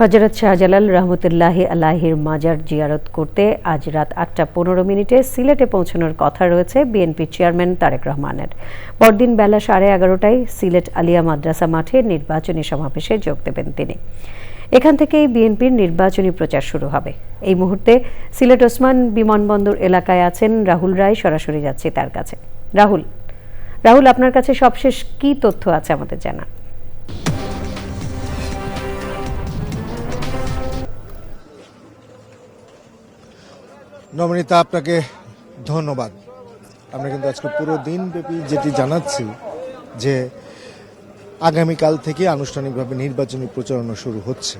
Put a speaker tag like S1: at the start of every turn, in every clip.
S1: হজরত শাহজালাল রহমতুল্লাহ আলাহির মাজার জিয়ারত করতে আজ রাত আটটা পনেরো মিনিটে সিলেটে পৌঁছানোর কথা রয়েছে বিএনপির চেয়ারম্যান তারেক রহমানের। পরদিন বেলা সাড়ে এগারোটায় সিলেট আলিয়া মাদ্রাসা মাঠে নির্বাচনী সমাবেশে যোগ দেবেন তিনি। এখান থেকেই বিএনপির নির্বাচনী প্রচার শুরু হবে। এই মুহূর্তে সিলেট ওসমান বিমানবন্দর এলাকায় আছেন রাহুল রায়, সরাসরি যাচ্ছে তার কাছে। রাহুল রাহুল, আপনার কাছে সবশেষ কি তথ্য আছে আমাদের জানা
S2: নবনীতা, আপনাকে ধন্যবাদ। আমরা কিন্তু আজকে পুরো দিনব্যাপী যেটি জানাচ্ছি যে আগামীকাল থেকে আনুষ্ঠানিকভাবে নির্বাচনী প্রচারণা শুরু হচ্ছে।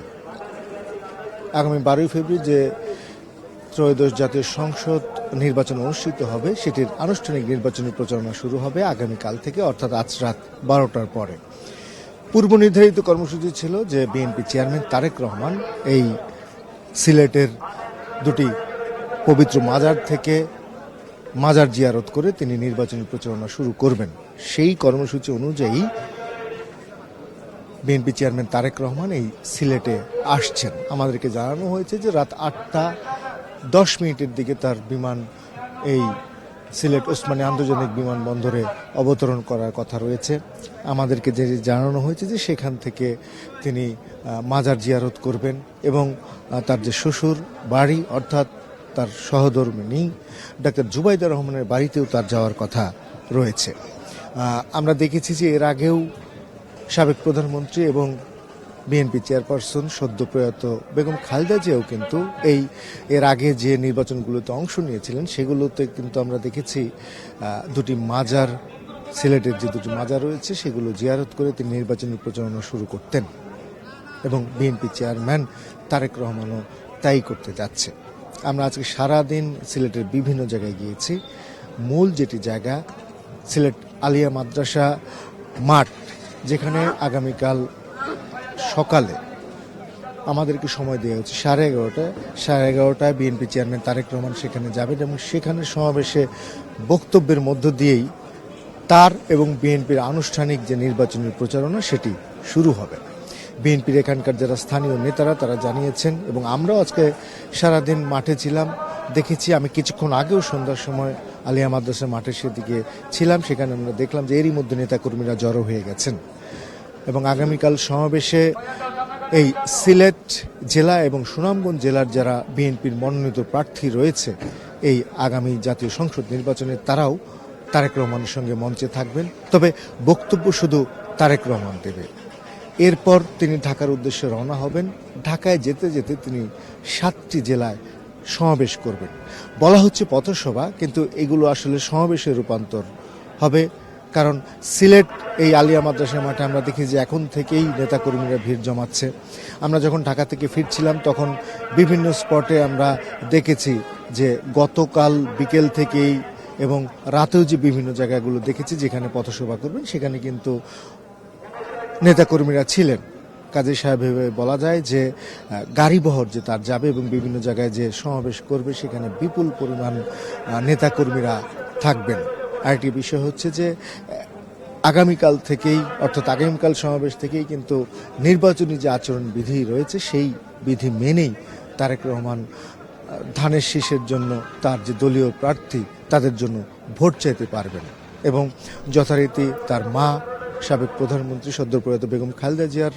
S2: আগামী বারোই ফেব্রুয়ারি যে ত্রয়োদশ জাতীয় সংসদ নির্বাচন অনুষ্ঠিত হবে, সেটির আনুষ্ঠানিক নির্বাচনী প্রচারণা শুরু হবে আগামীকাল থেকে, অর্থাৎ আজ রাত বারোটার পরে। পূর্ব নির্ধারিত কর্মসূচি ছিল যে বিএনপি চেয়ারম্যান তারেক রহমান এই সিলেটের দুটি পবিত্র মাজার থেকে মাজার জিয়ারত করে তিনি নির্বাচনী প্রচারণা শুরু করবেন। সেই কর্মসূচি অনুযায়ী বিএনপি চেয়ারম্যান তারেক রহমান এই সিলেটে আসছেন। আমাদেরকে জানানো হয়েছে যে রাত আটটা দশ মিনিটের দিকে তার বিমান এই সিলেট ওসমানী আন্তর্জাতিক বিমানবন্দরে অবতরণ করার কথা রয়েছে। আমাদেরকে যে জানানো হয়েছে যে সেখান থেকে তিনি মাজার জিয়ারত করবেন এবং তার যে শ্বশুর বাড়ি অর্থাৎ তার সহধর্মিনী ডাক্তার জুবাইদা রহমানের বাড়িতেও তার যাওয়ার কথা রয়েছে। আমরা দেখেছি যে এর আগেও সাবেক প্রধানমন্ত্রী এবং বিএনপি চেয়ারপারসন সদ্য প্রয়াত বেগম খালেদা জিয়াও কিন্তু এই এর আগে যে নির্বাচনগুলোতে অংশ নিয়েছিলেন, সেগুলোতে কিন্তু আমরা দেখেছি দুটি মাজার, সিলেটের যে দুটি মাজার রয়েছে, সেগুলো জিয়ারত করে তিনি নির্বাচনী প্রচারণা শুরু করতেন এবং বিএনপি চেয়ারম্যান তারেক রহমানও তাই করতে যাচ্ছে। আমরা আজকে সারাদিন সিলেটের বিভিন্ন জায়গায় গিয়েছি। মূল যেটি জায়গা, সিলেট আলিয়া মাদ্রাসা মাঠ, যেখানে আগামীকাল সকালে আমাদেরকে সময় দেওয়া হচ্ছে সাড়ে এগারোটায় সাড়ে এগারোটায় বিএনপি চেয়ারম্যান তারেক রহমান সেখানে যাবেন এবং সেখানে সমাবেশে বক্তব্যের মধ্য দিয়েই তার এবং বিএনপির আনুষ্ঠানিক যে নির্বাচনী প্রচারণা, সেটি শুরু হবে। বিএনপির এখানকার যারা স্থানীয় নেতারা, তারা জানিয়েছেন, এবং আমরাও আজকে সারাদিন মাঠে ছিলাম, দেখেছি। আমি কিছুক্ষণ আগেও সন্ধ্যার সময় আলিয়া মাদ্রাসা মাঠের সেদিকে ছিলাম, সেখানে আমরা দেখলাম যে এরই মধ্যে নেতাকর্মীরা জড়ো হয়ে গেছেন। এবং আগামীকাল সমাবেশে এই সিলেট জেলা এবং সুনামগঞ্জ জেলার যারা বিএনপির মনোনীত প্রার্থী রয়েছে, এই আগামী জাতীয় সংসদ নির্বাচনে তারাও তারেক রহমানের সঙ্গে মঞ্চে থাকবেন। তবে বক্তব্য শুধু তারেক রহমান দেবে। এরপর তিনি ঢাকার উদ্দেশ্যে রওনা হবেন। ঢাকায় যেতে যেতে তিনি সাতটি জেলায় সমাবেশ করবেন। বলা হচ্ছে পথসভা, কিন্তু এগুলো আসলে সমাবেশে রূপান্তর হবে, কারণ সিলেট এই আলিয়া মাদ্রাসা মাঠে আমরা দেখি যে এখন থেকেই নেতাকর্মীরা ভিড় জমাচ্ছে। আমরা যখন ঢাকা থেকে ফিরছিলাম, তখন বিভিন্ন স্পটে আমরা দেখেছি যে গতকাল বিকেল থেকেই এবং রাতেও যে বিভিন্ন জায়গাগুলো দেখেছি যেখানে পথসভা করবেন, সেখানে কিন্তু নেতাকর্মীরা ছিলেন। কাজী সাহেব বলা যায় যে গাড়িবহর যে তার যাবে এবং বিভিন্ন জায়গায় যে সমাবেশ করবে, সেখানে বিপুল পরিমাণ নেতাকর্মীরা থাকবেন। আরেকটি বিষয় হচ্ছে যে আগামীকাল থেকেই, অর্থাৎ আগামীকাল সমাবেশ থেকেই কিন্তু নির্বাচনী যে আচরণ বিধি রয়েছে, সেই বিধি মেনেই তারেক রহমান ধানের শীষের জন্য তার যে দলীয় প্রার্থী, তাদের জন্য ভোট চাইতে পারবেন। এবং যথারীতি তার মা সাবেক প্রধানমন্ত্রী সদ্য প্রয়াত বেগম খালেদা জিয়ার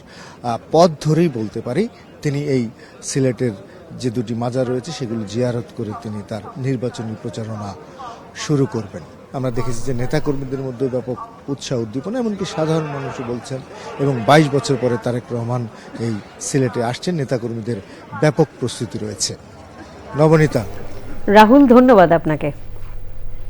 S2: পথ ধরেই বলতে পারি, তিনি এই সিলেটের যে দুটি মাজার রয়েছে, সেগুলো জিয়ারত করে তিনি তার নির্বাচনী প্রচারণা শুরু করবেন। আমরা দেখেছি যে নেতাকর্মীদের মধ্যে ব্যাপক উৎসাহ উদ্দীপনা, এমনকি সাধারণ মানুষও বলছেন, এবং বাইশ বছর পরে তারেক রহমান এই সিলেটে আসছেন, নেতাকর্মীদের ব্যাপক প্রস্তুতি রয়েছে। নবনীতা।
S1: রাহুল, ধন্যবাদ আপনাকে।